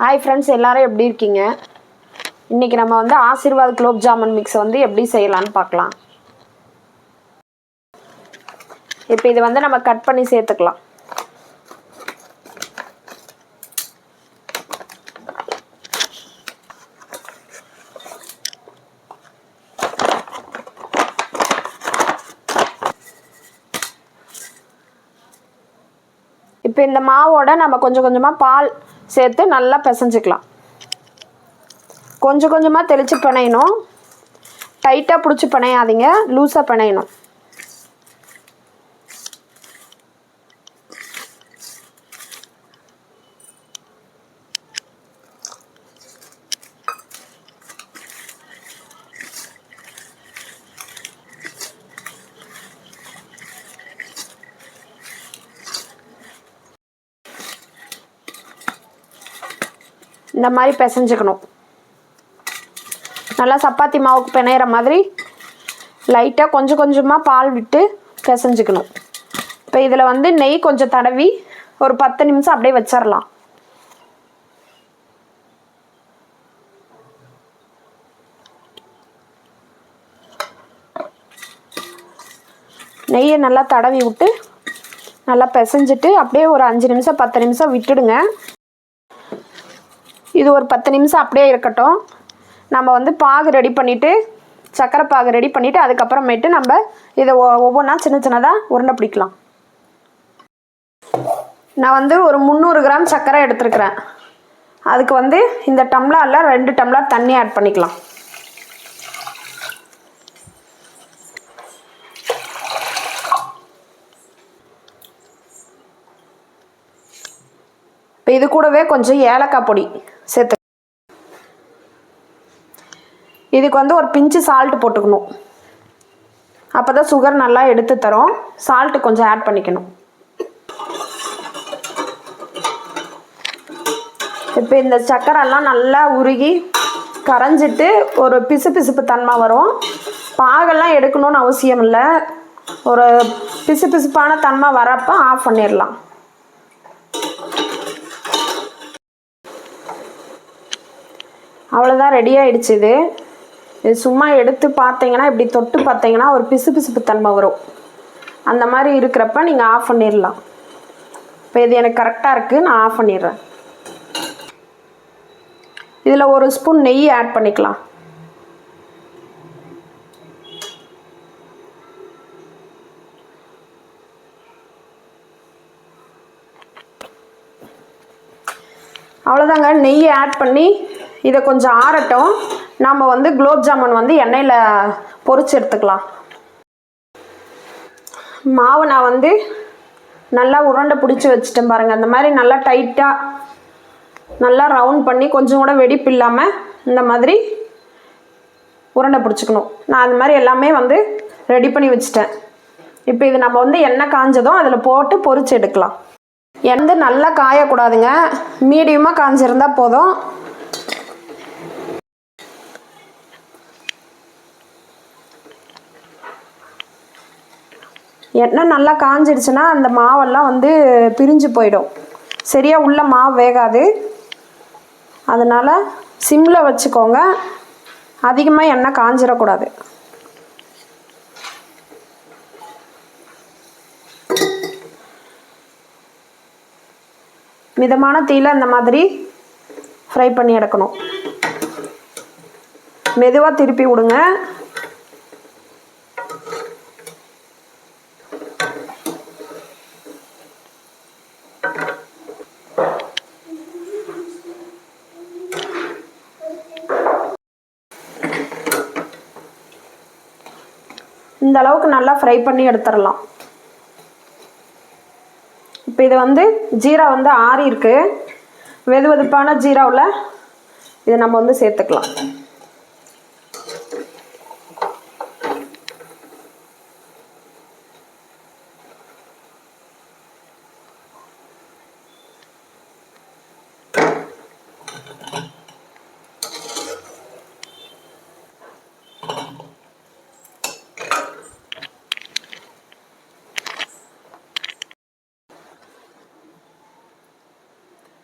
Hi friends எல்லாரும் எப்படி இருக்கீங்க? இன்றைக்கி நம்ம வந்து ஆசீர்வாத் குலோப் ஜாமுன் மிக்ஸை வந்து எப்படி செய்யலான்னு பார்க்கலாம். இப்போ இது வந்து நம்ம கட் பண்ணி சேர்த்துக்கலாம். இப்போ இந்த மாவோட நம்ம கொஞ்சம் கொஞ்சமாக பால் சேர்த்து நல்லா பிசைஞ்சிக்கலாம். கொஞ்சம் கொஞ்சமாக தெளித்து பிணையணும். டைட்டாக பிடிச்சி பிணையாதீங்க. லூஸாக பிணையணும். இந்த மாதிரி பிசைஞ்சுக்கணும். நல்லா சப்பாத்தி மாவுக்கு பிணையிற மாதிரி லைட்டாக கொஞ்சம் கொஞ்சமாக பால் விட்டு பிசைஞ்சுக்கணும். இப்போ இதில் வந்து நெய் கொஞ்சம் தடவி ஒரு பத்து நிமிஷம் அப்படியே வச்சிடலாம் நெய்யை நல்லா தடவி விட்டு நல்லா பிசைஞ்சிட்டு அப்படியே ஒரு அஞ்சு நிமிஷம் பத்து நிமிஷம் விட்டுடுங்க. இது ஒரு பத்து நிமிஷம் அப்படியே இருக்கட்டும். நம்ம வந்து பாகு ரெடி பண்ணிவிட்டு சர்க்கரை பாகு ரெடி பண்ணிவிட்டு அதுக்கப்புறமேட்டு நம்ம இதை ஒ- ஒவ்வொன்றா சின்ன சின்னதாக உருண்டை பிடிக்கலாம். நான் வந்து ஒரு முந்நூறு கிராம் சர்க்கரை எடுத்துருக்கிறேன். அதுக்கு வந்து இந்த டம்ளரில் ரெண்டு டம்ளர் தண்ணி ஆட் பண்ணிக்கலாம். இப்போ இது கூடவே கொஞ்சம் ஏலக்காய் பொடி. சேர்த்து. இதுக்கு வந்து ஒரு பிஞ்சு சால்ட் போட்டுக்கணும். அப்போ தான் சுகர் நல்லா எடுத்து தரும். சால்ட்டு கொஞ்சம் ஆட் பண்ணிக்கணும். இப்போ இந்த சக்கரெல்லாம் நல்லா உருகி கரைஞ்சிட்டு ஒரு பிசு பிசுப்பு தன்மை வரும். பாகெல்லாம் எடுக்கணும்னு அவசியம் இல்லை. ஒரு பிசு பிசுப்பான தன்மை வரப்போ ஆஃப் பண்ணிடலாம் அவ்வளோதான் ரெடி ஆகிடுச்சு இது. இது சும்மா எடுத்து பார்த்தீங்கன்னா இப்படி தொட்டு பார்த்தீங்கன்னா ஒரு பிசு பிசுப்பு தன்மை வரும். அந்த மாதிரி இருக்கிறப்ப நீங்கள் ஆஃப் பண்ணிடலாம் இப்போ இது எனக்கு கரெக்டாக இருக்குது நான் ஆஃப் பண்ணிடுறேன். இதில் ஒரு ஸ்பூன் நெய் ஆட் பண்ணிக்கலாம். அவ்வளோதாங்க நெய் ஆட் பண்ணி இதை கொஞ்சம் ஆறட்டும். நாம் வந்து குலோப் ஜாமுன் வந்து எண்ணெயில் பொறிச்சு எடுத்துக்கலாம். மாவு நான் வந்து நல்லா உருண்டை பிடிச்சி வச்சுட்டேன் பாருங்கள் அந்த மாதிரி நல்லா டைட்டாக நல்லா ரவுண்ட் பண்ணி கொஞ்சம் கூட வெடிப்பு இல்லாமல் இந்த மாதிரி உருண்டை பிடிச்சிக்கணும். நான் அந்த மாதிரி எல்லாமே வந்து ரெடி பண்ணி வச்சுட்டேன். இப்போ இது நம்ம வந்து எண்ணெய் காஞ்சதும் அதில் போட்டு பொறிச்சு எடுக்கலாம். எந்த நல்லா காயக்கூடாதுங்க. மீடியமாக காஞ்சிருந்தால் போதும். எண்ணெய் நல்லா காஞ்சிடுச்சுன்னா அந்த மாவெல்லாம் வந்து பிரிஞ்சு போயிடும். சரியாக உள்ள மாவு வேகாது. அதனால் சிம்மில் வச்சுக்கோங்க. அதிகமாக எண்ணெய் காஞ்சிடக்கூடாது மிதமான தீயில இந்த மாதிரி ஃப்ரை பண்ணி எடுக்கணும். மெதுவாக திருப்பி விடுங்க. இந்த அளவுக்கு நல்லா ஃப்ரை பண்ணி எடுத்துடலாம் இப்போ இது வந்து ஜீரா வந்து ஆறி இருக்குது வெது வெதுப்பான ஜீராவில் இதை நம்ம வந்து சேர்த்துக்கலாம்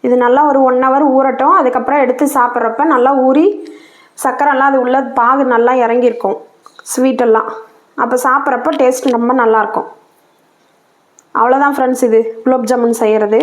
இது நல்லா ஒரு ஒன் ஹவர் ஊறட்டும். அதுக்கப்புறம் எடுத்து சாப்பிட்றப்ப நல்லா ஊறி சர்க்கரைலாம் அது உள்ள பாகு நல்லா இறங்கியிருக்கும். ஸ்வீட்டெல்லாம் அப்போ சாப்பிட்றப்ப டேஸ்ட் ரொம்ப நல்லாயிருக்கும் அவ்வளோதான் ஃப்ரெண்ட்ஸ் இது. குலோப் ஜாமுன் செய்கிறது